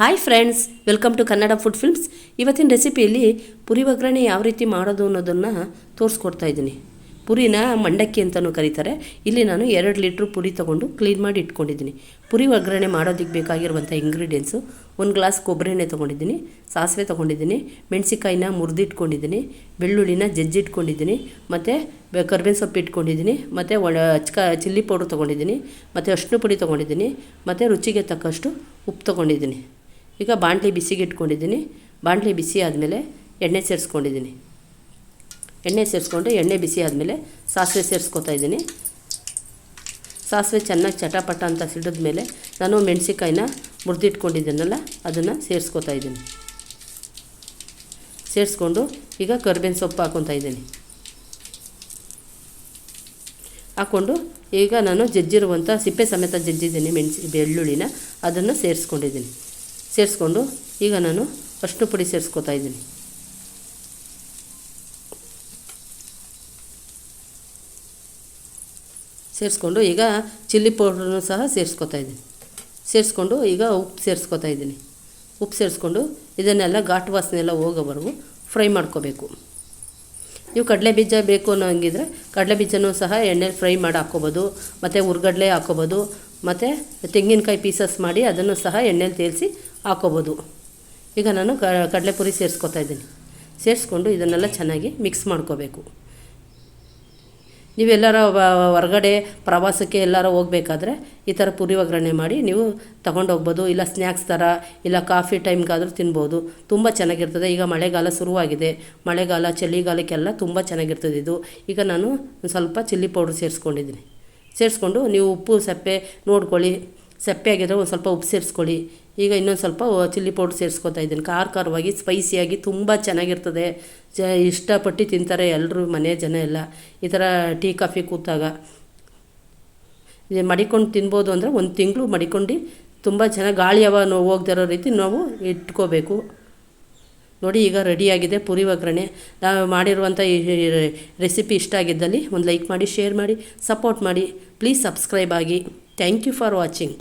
Hi friends welcome to Kannada food films ಇವತ್ತಿನ ರೆಸಿಪಿಯಲ್ಲಿ ಪುರಿ ಒಗ್ಗರಣೆ ಯಾವ ರೀತಿ ಮಾಡೋದು ಅನ್ನೋದನ್ನು ತೋರಿಸ್ಕೊಡ್ತಾ ಇದ್ದೀನಿ. ಪುರಿನ ಮಂಡಕ್ಕಿ ಅಂತಲೂ ಕರೀತಾರೆ. ಇಲ್ಲಿ ನಾನು ಎರಡು ಲೀಟ್ರ್ ಪುರಿ ತೊಗೊಂಡು ಕ್ಲೀನ್ ಮಾಡಿ ಇಟ್ಕೊಂಡಿದ್ದೀನಿ. ಪುರಿ ಒಗ್ಗರಣೆ ಮಾಡೋದಕ್ಕೆ ಬೇಕಾಗಿರುವಂಥ ಇಂಗ್ರೀಡಿಯೆಂಟ್ಸು ಒಂದು ಗ್ಲಾಸ್ ಕೊಬ್ಬರಿ ಎಣ್ಣೆ ತೊಗೊಂಡಿದ್ದೀನಿ, ಸಾಸಿವೆ ತೊಗೊಂಡಿದ್ದೀನಿ ಮೆಣಸಿಕಾಯಿನ ಮುರಿದಿಟ್ಕೊಂಡಿದ್ದೀನಿ, ಬೆಳ್ಳುಳ್ಳಿನ ಜಜ್ಜಿಟ್ಕೊಂಡಿದ್ದೀನಿ, ಮತ್ತು ಕರ್ಬೇವಿನ ಸೊಪ್ಪು ಇಟ್ಕೊಂಡಿದ್ದೀನಿ, ಮತ್ತು ಒಣ, ಅಚ್ಕ ಚಿಲ್ಲಿ ಪೌಡ್ರ್ ತೊಗೊಂಡಿದ್ದೀನಿ, ಮತ್ತು ಅರಿಶಿನ ಪುಡಿ ತೊಗೊಂಡಿದ್ದೀನಿ, ಮತ್ತು ರುಚಿಗೆ ತಕ್ಕಷ್ಟು ಉಪ್ಪು ತೊಗೊಂಡಿದ್ದೀನಿ. ಈಗ ಬಾಣಲಿ ಬಿಸಿಗೆ ಇಟ್ಕೊಂಡಿದ್ದೀನಿ ಬಾಣಲಿ ಬಿಸಿ ಆದಮೇಲೆ ಎಣ್ಣೆ ಸೇರಿಸ್ಕೊಂಡಿದ್ದೀನಿ. ಎಣ್ಣೆ ಸೇರಿಸ್ಕೊಂಡು ಎಣ್ಣೆ ಬಿಸಿ ಆದಮೇಲೆ ಸಾಸಿವೆ ಸೇರಿಸ್ಕೊತಾ ಇದ್ದೀನಿ. ಸಾಸಿವೆ ಚೆನ್ನಾಗಿ ಚಟಪಟ ಅಂತ ಸಿಡಿದ ಮೇಲೆ ನಾನು ಮೆಣಸಿಕಾಯಿನ ಮುರಿದಿಟ್ಕೊಂಡಿದ್ದೀನಲ್ಲ, ಅದನ್ನು ಸೇರಿಸ್ಕೊತಾ ಇದ್ದೀನಿ. ಸೇರಿಸ್ಕೊಂಡು ಈಗ ಕರ್ಬೇವಿನ ಸೊಪ್ಪು ಹಾಕ್ಕೊತಾ ಇದ್ದೀನಿ. ಹಾಕ್ಕೊಂಡು ಈಗ ನಾನು ಜಜ್ಜಿರುವಂಥ ಸಿಪ್ಪೆ ಸಮೇತ ಜಜ್ಜಿದ್ದೀನಿ ಮೆಣಸಿ ಬೆಳ್ಳುಳ್ಳಿನ, ಅದನ್ನು ಸೇರಿಸ್ಕೊಂಡಿದ್ದೀನಿ. ಸೇರಿಸ್ಕೊಂಡು ಈಗ ನಾನು ಅಷ್ಟು ಪುಡಿ ಸೇರಿಸ್ಕೊತಾ ಇದ್ದೀನಿ. ಸೇರಿಸ್ಕೊಂಡು ಈಗ ಚಿಲ್ಲಿ ಪೌಡ್ರನ್ನು ಸಹ ಸೇರಿಸ್ಕೊತಾ ಇದ್ದೀನಿ. ಸೇರಿಸ್ಕೊಂಡು ಈಗ ಉಪ್ಪು ಸೇರಿಸ್ಕೊತಾ ಇದ್ದೀನಿ. ಉಪ್ಪು ಸೇರಿಸ್ಕೊಂಡು ಇದನ್ನೆಲ್ಲ ಘಾಟ್ ವಾಸನೆ ಎಲ್ಲ ಹೋಗೋವರೆಗೂ ಫ್ರೈ ಮಾಡ್ಕೋಬೇಕು. ನೀವು ಕಡಲೆ ಬೀಜ ಬೇಕು ಅನ್ನೋ ಹಂಗಿದ್ರೆ ಕಡಲೆ ಬೀಜನೂ ಸಹ ಎಣ್ಣೆಲಿ ಫ್ರೈ ಮಾಡಿ ಹಾಕ್ಕೋಬೋದು, ಮತ್ತು ಹುರ್ಗಡ್ಲೆ ಹಾಕ್ಕೋಬೋದು, ಮತ್ತು ತೆಂಗಿನಕಾಯಿ ಪೀಸಸ್ ಮಾಡಿ ಅದನ್ನು ಸಹ ಎಣ್ಣೆಲಿ ತೇಲಿಸಿ ಹಾಕ್ಕೋಬೋದು ಈಗ ನಾನು ಕಡಲೆಪುರಿ ಸೇರಿಸ್ಕೊತಾ ಇದ್ದೀನಿ. ಸೇರಿಸ್ಕೊಂಡು ಇದನ್ನೆಲ್ಲ ಚೆನ್ನಾಗಿ ಮಿಕ್ಸ್ ಮಾಡ್ಕೋಬೇಕು. ನೀವೆಲ್ಲರ ಹೊರಗಡೆ ಪ್ರವಾಸಕ್ಕೆ ಎಲ್ಲರ ಹೋಗಬೇಕಾದ್ರೆ ಈ ಥರ ಪುರಿ ಒಗ್ಗರಣೆ ಮಾಡಿ ನೀವು ತಗೊಂಡು ಹೋಗ್ಬೋದು. ಇಲ್ಲ ಸ್ನ್ಯಾಕ್ಸ್ ಥರ ಇಲ್ಲ ಕಾಫಿ ಟೈಮ್ಗಾದರೂ ತಿನ್ಬೋದು. ತುಂಬ ಚೆನ್ನಾಗಿರ್ತದೆ. ಈಗ ಮಳೆಗಾಲ ಶುರುವಾಗಿದೆ. ಮಳೆಗಾಲ, ಚಳಿಗಾಲಕ್ಕೆಲ್ಲ ತುಂಬ ಚೆನ್ನಾಗಿರ್ತದೆ ಇದು. ಈಗ ನಾನು ಸ್ವಲ್ಪ ಚಿಲ್ಲಿ ಪೌಡ್ರ್ ಸೇರಿಸ್ಕೊಂಡಿದ್ದೀನಿ. ಸೇರಿಸ್ಕೊಂಡು ನೀವು ಉಪ್ಪು, ಸಪ್ಪೆ ನೋಡ್ಕೊಳ್ಳಿ. ಸಪ್ಪೆ ಆಗಿದ್ರೆ ಒಂದು ಸ್ವಲ್ಪ ಉಪ್ಪು ಸೇರಿಸ್ಕೊಳ್ಳಿ. ಈಗ ಇನ್ನೊಂದು ಸ್ವಲ್ಪ ಚಿಲ್ಲಿ ಪೌಡ್ರ್ ಸೇರಿಸ್ಕೊತಾ ಇದ್ದೀನಿ. ಖಾರ ಖಾರವಾಗಿ ಸ್ಪೈಸಿಯಾಗಿ ತುಂಬ ಚೆನ್ನಾಗಿರ್ತದೆ. ಜ, ಇಷ್ಟಪಟ್ಟು ತಿಂತಾರೆ ಎಲ್ಲರೂ ಮನೆ ಜನ ಎಲ್ಲ. ಈ ಥರ ಟೀ, ಕಾಫಿ ಕೂತಾಗ. ಮಡಿಕೊಂಡು ತಿನ್ಬೋದು ಅಂದರೆ ಒಂದು ತಿಂಗಳು ಮಡಿಕೊಂಡು ತುಂಬ ಚೆನ್ನಾಗಿ ಗಾಳಿ ಹವ ಹೋಗ್ದಿರೋ ರೀತಿ ನಾವು ಇಟ್ಕೋಬೇಕು. ನೋಡಿ, ಈಗ ರೆಡಿಯಾಗಿದೆ ಪುರಿ ಒಗ್ಗರಣೆ. ನಾವು ಮಾಡಿರುವಂಥ ಈ ರೆಸಿಪಿ ಇಷ್ಟ ಆಗಿದ್ದಲ್ಲಿ ಒಂದು ಲೈಕ್ ಮಾಡಿ ಶೇರ್ ಮಾಡಿ ಸಪೋರ್ಟ್ ಮಾಡಿ. ಪ್ಲೀಸ್ ಸಬ್ಸ್ಕ್ರೈಬ್ ಆಗಿ. Thank you for watching